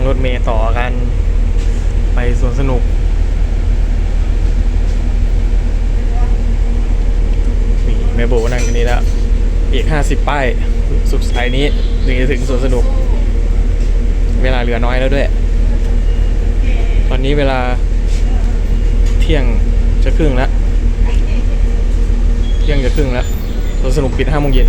งรถเมล์ต่อกัน ไปสวนสนุก นี่แม่โบนั่งกันนี้แล้ว อีก50ป้าย สุดสายนี้ถึงจะถึงสวนสนุก เวลาเหลือน้อยแล้วด้วย ตอนนี้เวลาเที่ยงจะครึ่งแล้ว เที่ยงจะครึ่งแล้วสวนสนุกปิด5โมงเย็น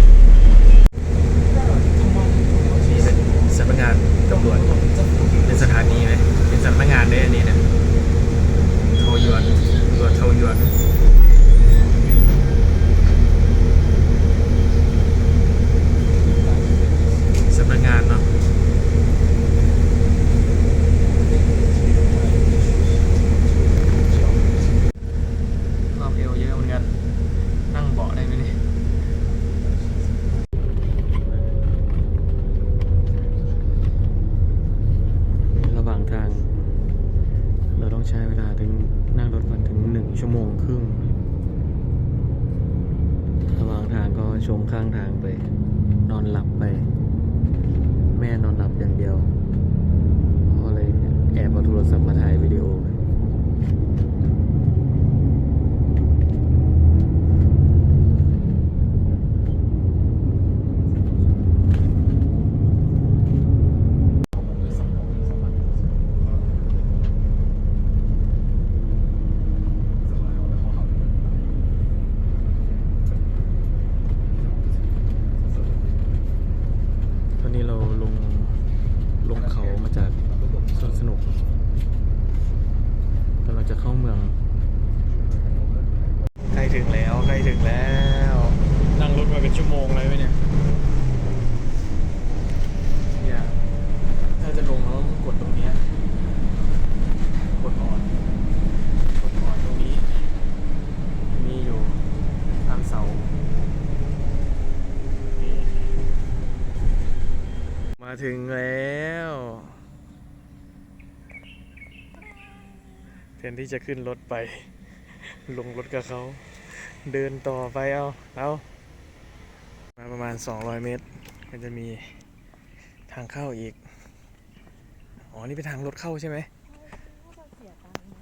นที่จะขึ้นรถไป ลงรถกับเขา เดินต่อไปเอาเอามาประมาณ 200 เมตร ก็จะมีทางเข้าอีก อ๋อ นี่เป็นทางรถเข้าใช่ไหมน่าจะเสียตังค์นะ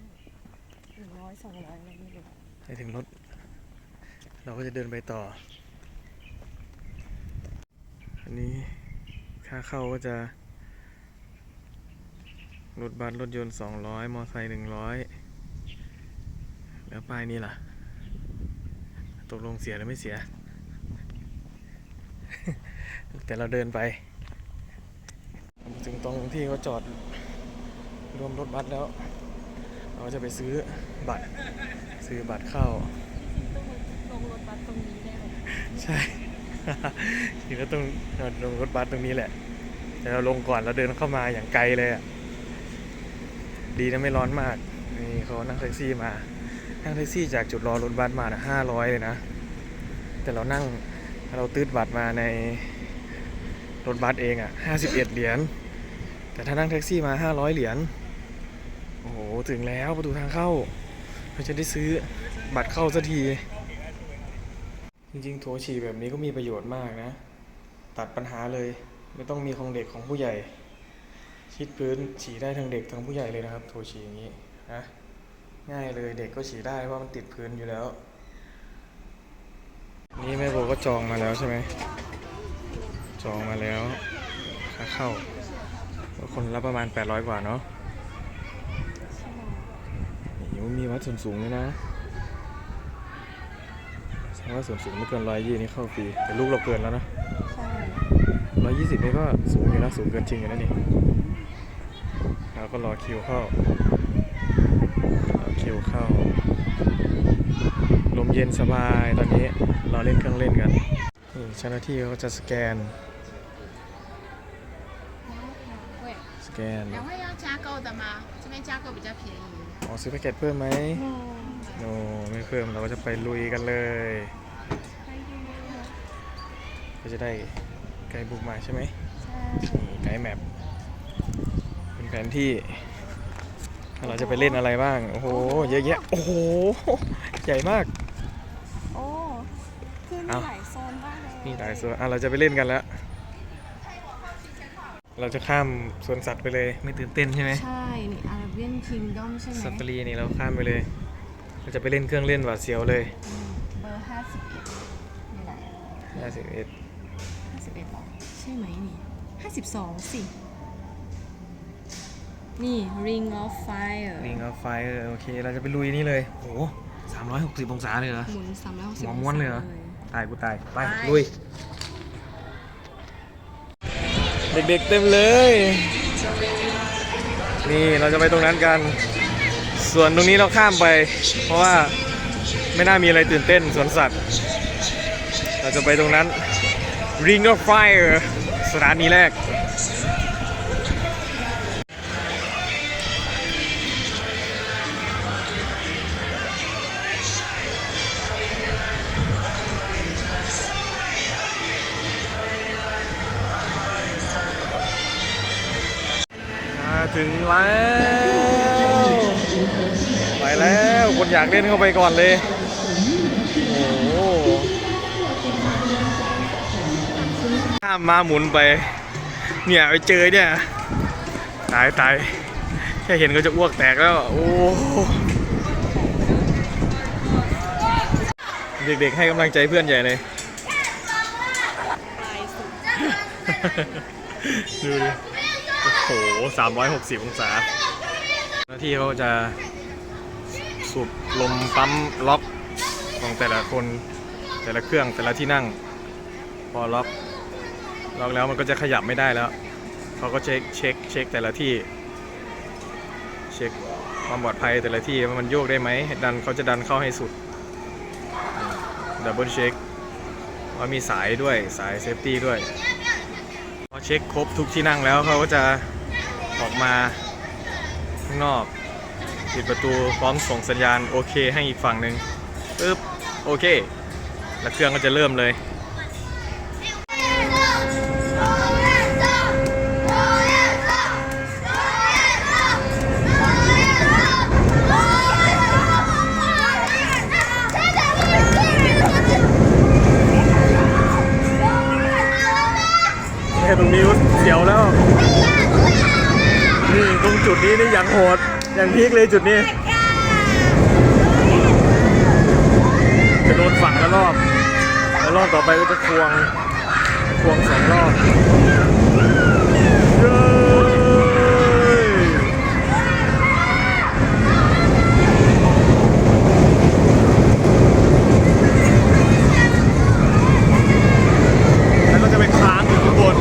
หนึ่งร้อยสองร้อยอะไรไม่รู้ไปถึงรถ เราก็จะเดินไปต่อ อันนี้ค่าเข้าก็จะ รถบัสรถยนต์200มอไซค์100แล้วป้ายนี้ล่ะ ตกลงเสียหรือไม่เสีย แต่เราเดินไปถึงตรงที่เขาจอดรวมรถบัสแล้ว เราจะไปซื้อบัตร ซื้อบัตรเข้าต้องลงรถบัสตรงนี้ได้ไหมใช่ทีแล้วต้องลงรถบัสตรงนี้แหละแต่เราลงก่อนเราเดินเข้ามาอย่างไกลเลยอะ ดีนะไม่ร้อนมาก นี่เขานั่งแท็กซี่มา นั่งแท็กซี่จากจุดรอรถบัสมาห้าร้อยเลยนะ แต่เรานั่งเราตืดบัตรมาในรถบัสเองอะห้าสิบเอ็ดเหรียญ แต่ถ้านั่งแท็กซี่มาห้าร้อยเหรียญ โอ้โห ถึงแล้วประตูทางเข้า เราจะได้ซื้อบัตรเข้าสักที จริงๆโถฉี่แบบนี้ก็มีประโยชน์มากนะ ตัดปัญหาเลย ไม่ต้องมีของเด็กของผู้ใหญ่ ชิดพื้นฉี่ได้ทั้งเด็กทั้งผู้ใหญ่เลยนะครับโถฉี่อย่างนี้นะง่ายเลยเด็กก็ฉี่ได้เพราะมันติดพื้นอยู่แล้ว นี่แม่โบก็จองมาแล้วใช่ไหมจองมาแล้วค่าเข้า คนละประมาณ 800 กว่าเนาะนี่มีวัดส่วนสูงด้วยนะแสดงว่าส่วนสูงไม่เกินร้อยยี่นี่เข้าฟรีแต่ลูกเราเกินแล้วนะร้อยยี่สิบนี่ก็สูงอยู่นะสูงเกินจริงอยู่นะนี่เรา ก็รอคิวเข้ารอคิวเข้า ลมเย็นสบายตอนนี้รอเล่นเครื่องเล่นกันนี่เจ้าหน้าที่เขาจะสแกน เว้ย สแกน 两位要加购的吗？这边加购比较便宜。 อ๋อซื้อแพ็กเกจเพิ่มไหมโนไม่เพิ่มเราก็จะไปลุยกันเลย ก็จะได้ไกด์บุ๊กมาใช่ไหม ใช่ นี่ไกด์แมปเป็ นแผนที่ว่าเราจะไปเล่นอะไรบ้าง โอ้โห เยอะแยะ โอ้โห ใหญ่มาก โอ้คือมีเอ้าหลายโซนมากเลยนี่หลายส่วนอะ เราจะไปเล่นกันแล้ว เราจะข้ามสวนสัตว์ไปเลย ไม่ตื่นเต้นใช่ไหม ใช่ นี่อาราเบียนคิงดอมใช่ไหมสัตว์รีนี่เราข้ามไปเลย เราจะไปเล่นเครื่องเล่นหวาดเสียวเลยอืมเบอร์ห้าสิบเอ็ดนี่แหละ51ห้าสิบเอ็ดหรอ ใช่ไหมนี่ห้าสิบสองสิ นี่ Ring of Fire Ring of Fire โอเค เราจะไปลุยนี่เลย โอ้โห360องศาเลยเหรอ หมุนสามร้อยหกสิบหัวม้วนเลยเหรอ ตายกูตายไปไป ลุย เด็กๆเต็มเลย นี่เราจะไปตรงนั้นกัน ส่วนตรงนี้เราข้ามไป เพราะว่าไม่น่ามีอะไรตื่นเต้นสวนสัตว์ เราจะไปตรงนั้น Ring of Fire สถานีแรก แล้วไปแล้วคนอยากเล่นเข้าไปก่อนเลยโอ้โหข้ามมาหมุนไป เนี่ยไปเจอเนี่ย ตายตายแค่เห็นก็จะอ้วกแตกแล้ว โอ้เด็กๆให้กำลังใจเพื่อนใหญ่เลยดูดิ โอ้โห360องศาหน้าที่เขาจะสูบลมปั๊มล็อกของแต่ละคนแต่ละเครื่องแต่ละที่นั่ง พอล็อกล็อกแล้วมันก็จะขยับไม่ได้แล้วเขาก็เช็คเช็คเช็คแต่ละที่ เช็คความปลอดภัยแต่ละที่ว่ามันโยกได้ไหมดันเขาจะดันเข้าให้สุดดับเบิลเช็คว่ามีสายด้วยสายเซฟตี้ด้วยพอเช็คครบทุกที่นั่งแล้วเขาก็จะ ออกมาข้างนอกปิดประตูพร้อมส่งสัญญาณโอเคให้อีกฝั่งหนึ่งปึ๊บโอเค แล้วเครื่องก็จะเริ่มเลย นี้นี่อย่างโหด อย่างพีคเลยจุดนี้จะโดนฝั่งละรอบแล้วรอบต่อไปก็จะควง ควงสองรอบเย้แล้วก็จะไปค้างอยู่ข้างบน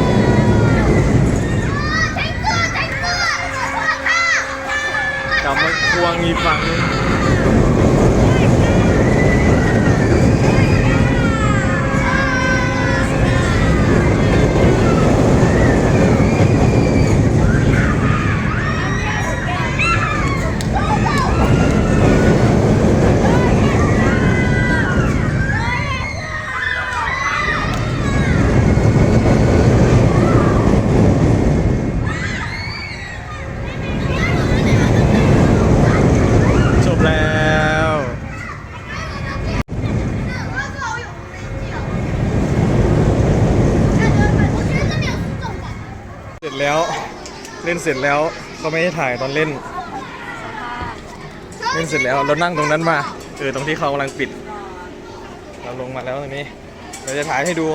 กลับมาควงอีกฝั่งหนึงจบแล้ว เส ร็จแล้ว เล่นเสร็จแล้วเขาไม่ให้ถ่ายตอนเล่น เล่นเสร็จแล้วเรานั่งตรงนั้นมาเออตรงที่เขากำลังปิด เราลงมาแล้วตรงนี้ เราจะถ่ายให้ดู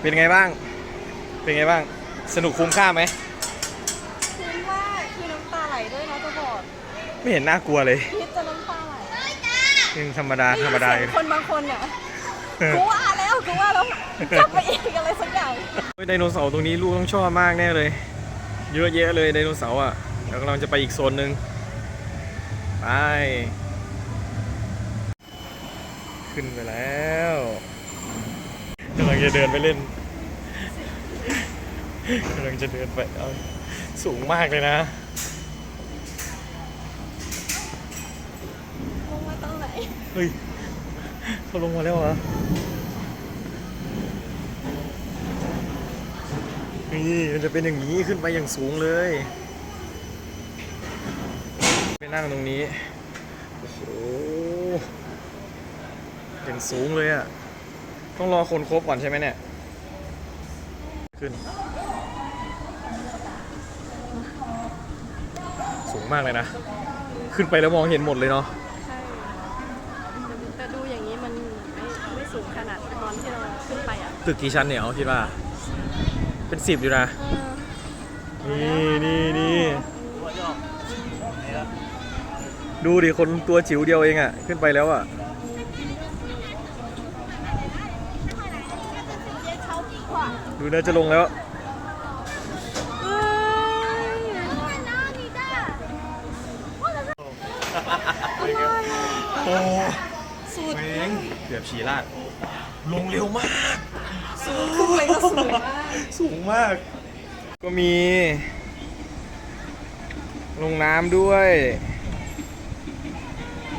เป็นไงบ้าง เป็นไงบ้าง สนุกคุ้มค่าไหมคุ้มมากคือน้ำตาไหลด้วยนะจะบอกไม่เห็นน่ากลัวเลยพิษจะน้ำตาไหลยังธรรมดาธรรมดาอยู่เสียงคนบางคนอะกูว่าแล้วกูว่าแล้วกลับไปอีกอะไรสักอย่างเฮ้ย ไดโนเสาร์ตรงนี้ลูกต้องชอบมากแน่เลย เยอะแยะเลยไดโนเสาร์อะเดี๋ยวกำลังจะไปอีกโซนหนึ่งไป ขึ้นไปแล้วกำลังจะเดินไปเล่นกำลังจะเดินไปเอาสูงมากเลยนะลงมาตรงไหนเฮ้ยเขาลงมาแล้วเหรอ นี่มันจะเป็นอย่างนี้ขึ้นไปอย่างสูงเลย ไปนั่งตรงนี้ โอ้โหเห็นสูงเลยอะ่ะ ต้องรอคนครบก่อนใช่ไหมเนี่ย ขึ้น สูงมากเลยนะ ขึ้นไปแล้วมองเห็นหมดเลยเนาะใช่แต่ดูอย่างนี้มันไม่ไม่สูงขนาดตอนที่เราขึ้นไปอะ ตึกกี่ชั้นเนี่ยเขาคิดว่า เป็นสิบอยู่นะเออนี่นี่นี่ดูดิ คนตัวจิ๋วเดียวเองอะขึ้นไปแล้วอะดูน่าจะลงแล้วเอ้ยโอ้สุดแม่งเกือบฉี่ลาด ลงเร็วมาก ขึ้นไปก็สูงมาก สูงมาก ก็มี ลงน้ำด้วย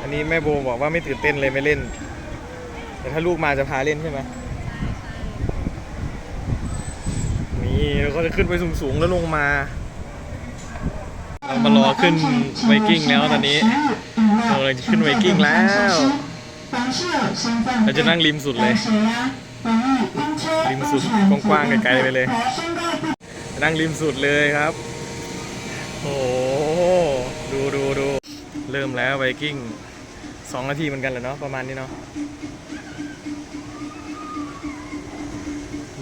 อันนี้แม่โบบอกว่าไม่ตื่นเต้นเลยไม่เล่น แต่ถ้าลูกมาจะพาเล่นใช่ไหมนี่เราก็จะขึ้นไปสูงๆแล้วลงมา เรามารอขึ้นไวกิ้งแล้วตอนนี้เราเลยจะขึ้นไวกิ้งแล้ว เราจะนั่งริมสุดเลย ริมสุดกว้างๆไกลๆไปเลย นั่งริมสุดเลยครับ โอ้โหดูดูดูเริ่มแล้วไวกิ้งสองนาทีเหมือนกันแหละเนาะประมาณนี้เนาะ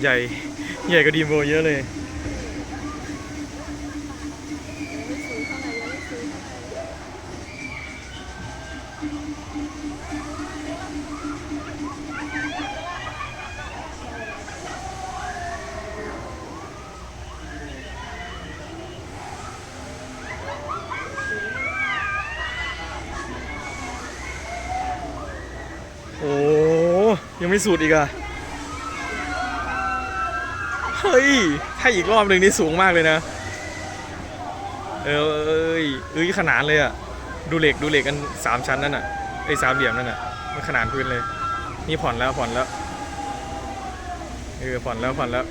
ใหญ่ ใหญ่กว่าดีมโบเยอะเลย ไม่สูงเท่าไหร่ยังไม่สูงเท่าไหร่ โอ้ยังไม่สุดอีกอะเฮ้ย ถ้าอีกรอบหนึ่งนี่สูงมากเลยนะ เออเอ้ยเอ้ยขนาดเลยอะดูเหล็กดูเหล็กกันสามชั้นนั่นอะไอ้สามเหลี่ยมนั่นอะมันขนาดพื้นเลย นี่ผ่อนแล้วผ่อนแล้ว เออผ่อนแล้วผ่อนแล้ว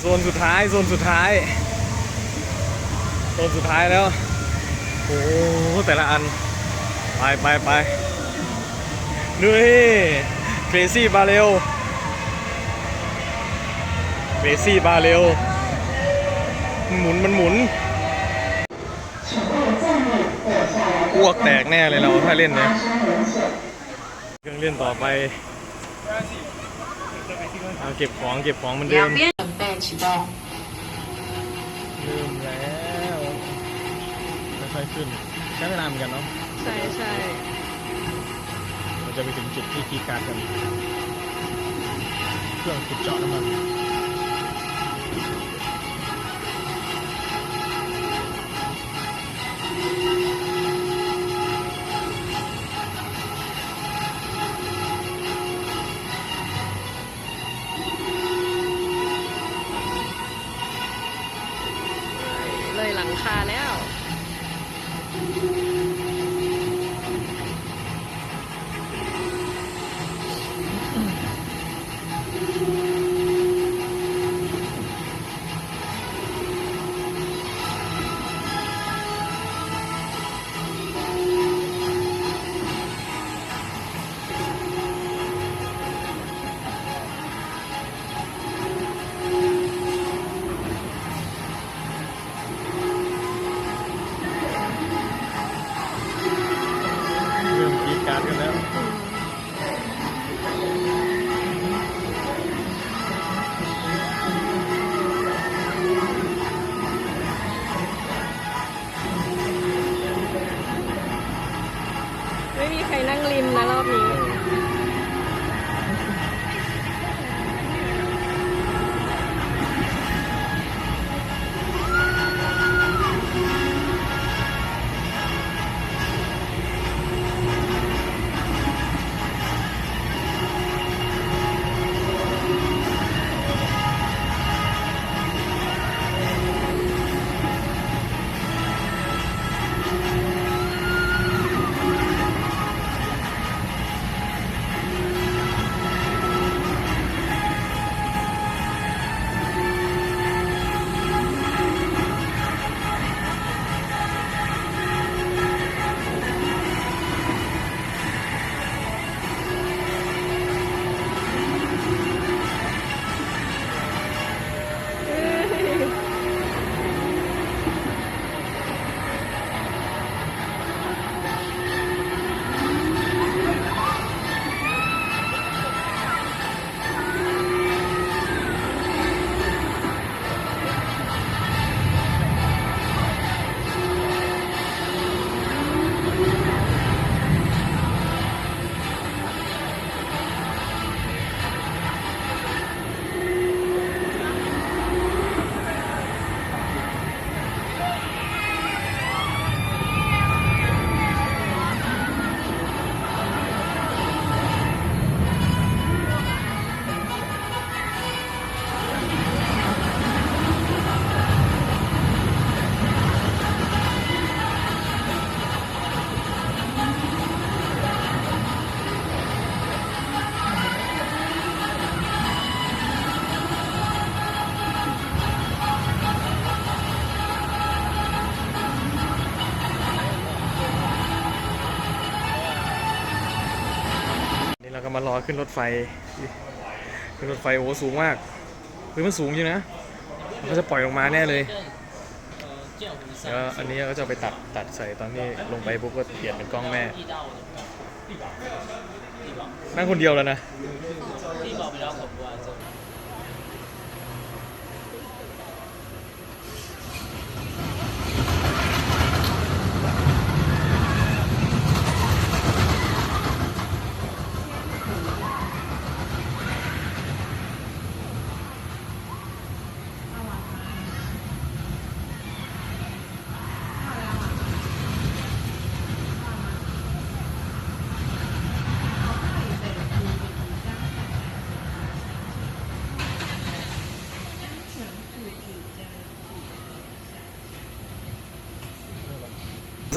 โซนสุดท้าย โซนสุดท้าย โซนสุดท้ายแล้ว โอ้แต่ละอัน ไปไปไปดูนี่เ r ซี่บาเรลเ r ซี่บาเรลหมุนมันหมุนอ้วกแตกแน่เลยเราถ้าเล่นเนี่ยเครื่องเล่นต่อไป เอาเก็บของเก็บของเหมันเดิม 两边准备启动。 เริ่มแล้วค่อยๆขึ้นใช้เวลาเหมือนกันเนาะ ใช่ใช่ เราจะไปถึงจุดที่คีย์การ์ดกัน เครื่องขุดเจาะน้ำมัน ไม่มีใครนั่งริมนะรอบนี้ ขึ้นรถไฟ ขึ้นรถไฟโอ้โหสูงมากเฮ้ยมันสูงจริงนะมันก็จะปล่อยลงมาแน่เลยแล้วอันนี้ก็จะไปตัดตัดใส่ตอนที่ลงไปปุ๊บก็เปลี่ยนเป็นกล้องแม่ นั่งคนเดียวแล้วนะ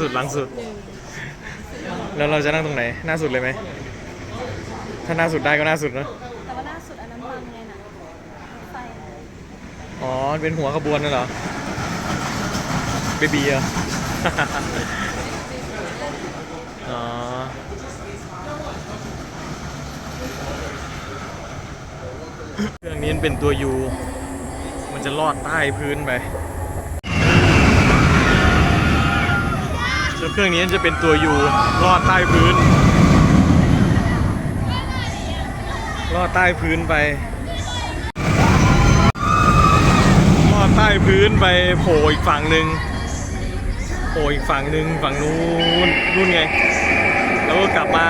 สุดหลังสุด แล้วเราจะนั่งตรงไหน หน้าสุดเลยไหม ถ้าหน้าสุดได้ก็หน้าสุดเนอะแต่ว่าล่าสุดอันนั้นมันไงนะรถไฟนะอ๋อ เป็นหัวขบวนนั่นเหรอ เบบีเหรอ อ๋อ เครื่องนี้มันเป็นตัวยู มันจะลอดใต้พื้นไป ส่วเครื่องนี้จะเป็นตัวยูลอดใต้พื้นลอดใต้พื้นไปลอดใต้พื้นไปโผล่อีกฝั่งหนึ่งโผล่อีกฝั่งหนึ่งฝั่งนู้นนู่นไง แล้วก็กลับมา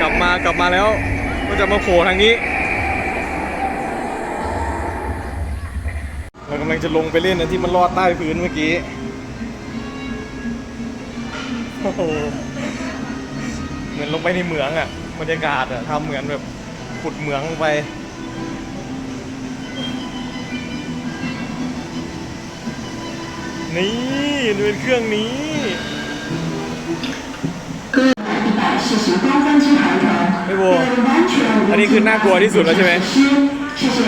กลับมากลับมาแล้ว ก็จะมาโผล่ทางนี้เรากำลังจะลงไปเล่นนะที่มันลอดใต้พื้นเมื่อกี้ เหมือนลงไปในเหมืองอะ่ะบรรยากาศอะ่ะทำเหมือนแบบขุดเหมืองไปนี่เป็นเครื่องนี้ไม่โบอันนี้คือน่ากลัวที่สุดแล้วใช่ไหม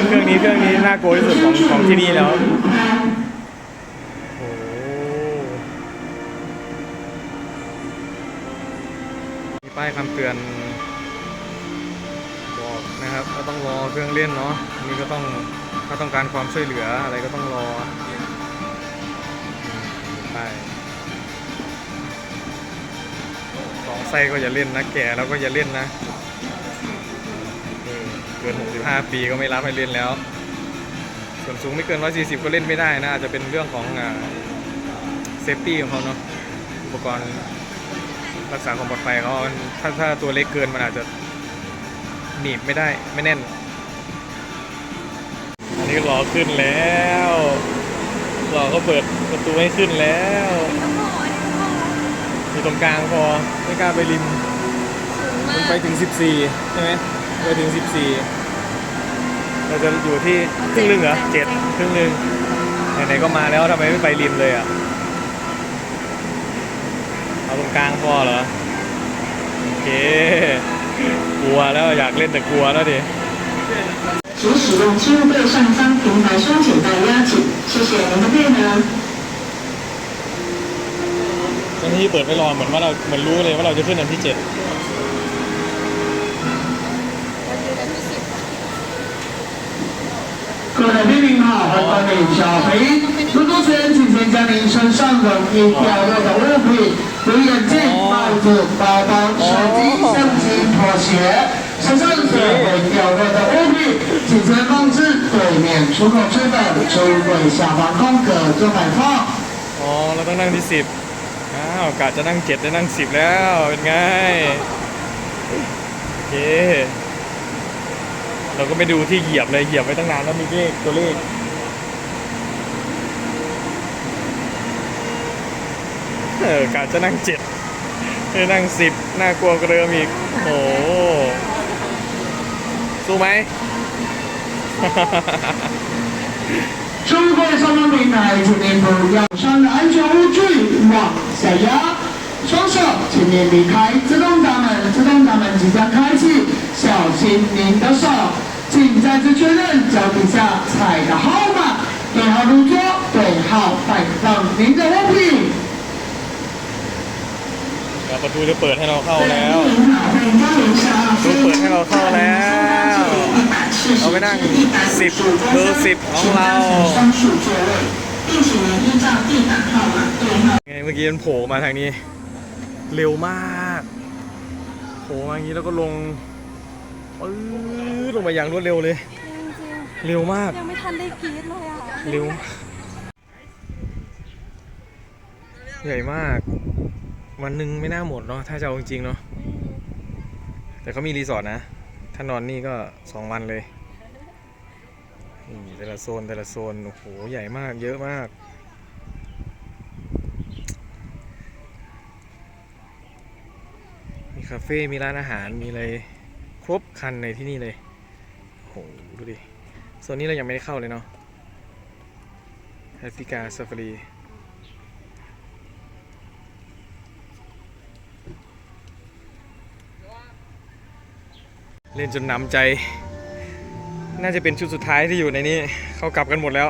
เครื่องนี้เครื่องนี้น่ากลัวที่สุดของของที่นี่แล้ว คำเตือนบอกนะครับก็ต้องรอเครื่องเล่นเนาะอันนี่ก็ต้องถ้าต้องการความช่วยเหลืออะไรก็ต้องรออืมป้ายของไส้ก็อย่าเล่นนะ แก่แล้วก็อย่าเล่นนะเออเกิน 65 ปีก็ไม่รับให้เล่นแล้ว ส่วนสูงไม่เกิน 140 ก็เล่นไม่ได้นะ อาจจะเป็นเรื่องของเซฟตี้ของเขาเนาะอุปกรณ์ รักษาความปลอดภัยเขามันถ้าถ้าตัวเล็กเกินมันอาจจะหนีบไม่ได้ไม่แน่น อันนี้ก็รอขึ้นแล้วรอก็เปิดประตูให้ขึ้นแล้วมีตรงกลางพอไม่กล้าไปริมมันไปถึง 14 ใช่ไหมไปถึง 14 เราจะอยู่ที่ครึ่งหนึงเหรอเจ็ดครึ่งหนึงไหนๆก็มาแล้วทำไมไม่ไปริมเลยอะ เอาตรงกลางพอเหรอ โอเค กลัวแล้วอยากเล่นแต่กลัวแล้วดิ 请使用轻对上方平台双紧带压紧，谢谢您的配合。 เจ้าหน้าที่เปิดไม่รอเหมือนว่าเราเหมือนรู้เลยว่าเราจะขึ้นอันที่เจ็ด 各位贵宾好，欢迎光临小飞。入座前请先将您身上容易掉落的物品， 如眼镜、帽子、包包、手机、相机、拖鞋，身上所有会掉落的物品，请先放置对面出口处的书柜下方空格做摆放。 อ๋อ เราต้องนั่งที่สิบอ้าวกะจะนั่งเจ็ดได้นั่งสิบแล้ว เป็นไง โอเค เราก็ไม่ดูที่เหยียบเลย เหยียบไว้ตั้งนานแล้วมีเลขตัวเลข ออกะจะนั่งเจ็ดได้นั่งสิบน่ากลัวกว่าเดิมอีก โอ้โหสู้ไหม 出柜上方平台，请您不要上的安全物具往下压，双手请您离开自动闸门，自动闸门即将开启，小心您的手，请再次确认脚底下踩的号码，对号入座，对号摆放您的物品。 แล้วประตูจะเปิดให้เราเข้าแล้วประตูเปิดให้เราเข้าแล้วเราไปนั่งสิบเบอร์สิบของเราไงเมื่อกี้มันโผล่มาทางนี้ เร็วมากโผล่มาอย่างนี้แล้วก็ลงปื๊ดลงมาอย่างรวดเร็วเลยจริงเร็วมากๆยังไม่ทันได้กรี๊ดเลยอะ เร็ว ใหญ่มาก วันหนึ่งไม่น่าหมดเนาะถ้าจะเอาจริงๆเนาะแต่เขามีรีสอร์ทนะ ถ้านอนนี่ก็สองวันเลยนี่แต่ละโซนแต่ละโซนโอ้โหใหญ่มากเยอะมาก มีคาเฟ่ มีร้านอาหารมีอะไรครบครันในที่นี่เลยโอ้โหดูดิโซนนี้เรายังไม่ได้เข้าเลยเนาะแอฟริกาซาฟารี เล่นจนหนำใจ น่าจะเป็นชุดสุดท้ายที่อยู่ในนี้ เขากลับกันหมดแล้ว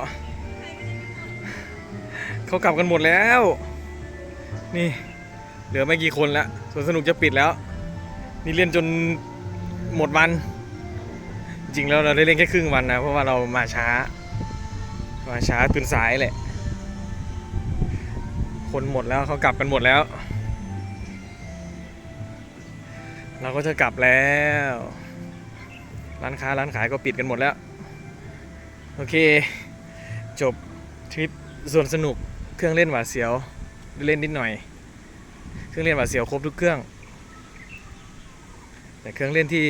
เขากลับกันหมดแล้ว นี่ เหลือไม่กี่คนและสวนสนุกจะปิดแล้ว นี่เล่นจนหมดวัน จริงแล้วเราได้เล่นแค่ครึ่งวันนะ เพราะว่าเรามาช้า มาช้าตื่นสายแหละ คนหมดแล้วเขากลับกันหมดแล้วเราก็จะกลับแล้ว ร้านค้าร้านขายก็ปิดกันหมดแล้ว โอเค จบทริปส่วนสนุกเครื่องเล่นหวาดเสียวเล่นนิดหน่อย เครื่องเล่นหวาดเสียวครบทุกเครื่อง แต่เครื่องเล่นที่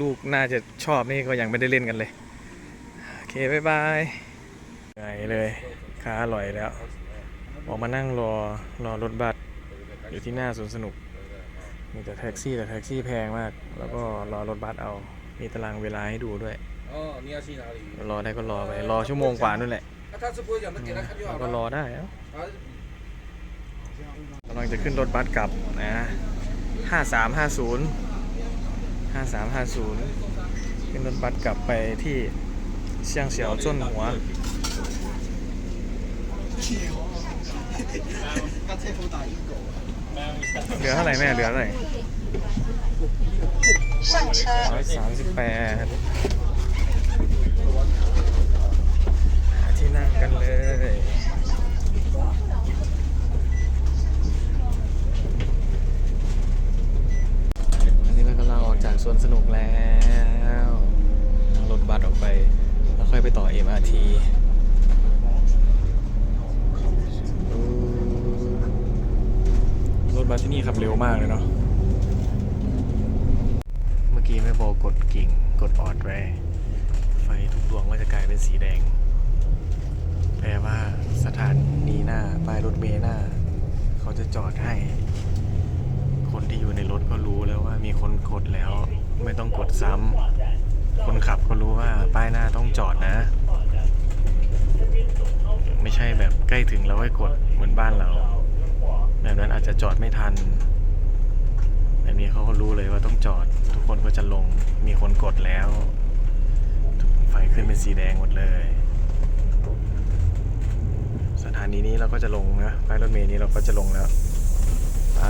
ลูกน่าจะชอบนี่ก็ยังไม่ได้เล่นกันเลย โอเคบายบายไงเลยค้าอร่อยแล้ว ออกมานั่งรอรอรถบัสอยู่ที่หน้าสวนสนุกมีแต่แท็กซี่แต่แท็กซี่แพงมาก แล้วก็รอรถบัสเอา มีตารางเวลาให้ดูด้วย 哦，你要去哪里？ รอได้ก็รอไป รอชั่วโมงกว่านู่นแหละ 那他是不会讲，那给他看就 แล้ 好 วก็ 了。 รอได้แล้ว 啊， กำลังจะขึ้นรถบัสกลับนะห้าสามห้าศูนย์ห้าสามห้าศูนย์ขึ้นรถบัสกลับไปที่เชียงเฉียวจ้นหัว เหลือเท่าไหร่แม่ เหลือเท่าไหร่ ร้อยสามสิบแปดหาที่นั่งกันเลย อันนี้เรากำลังออกจากสวนสนุกแล้วนั่งรถบัสออกไป แล้วค่อยไปต่อ MRT รถบัสที่นี่ขับเร็วมากเลยเนาะ กี้แม่โบกดกิ่งกดออดแรไฟทุกดวงก็จะกลายเป็นสีแดง แปลว่าสถานีหน้าป้ายรถเมล์หน้า เขาจะจอดให้ คนที่อยู่ในรถก็รู้แล้วว่ามีคนกดแล้ว ไม่ต้องกดซ้ำคนขับก็รู้ว่าป้ายหน้าต้องจอดนะ ไม่ใช่แบบใกล้ถึงแล้วให้กดเหมือนบ้านเรา แบบนั้นอาจจะจอดไม่ทัน แบบนี้เขาก็รู้เลยว่าต้องจอด ทุกคนก็จะลงมีคนกดแล้วไฟขึ้นเป็นสีแดงหมดเลย สถานีนี้เราก็จะลงนะป้ายรถเมล์นี้เราก็จะลงแล้วไป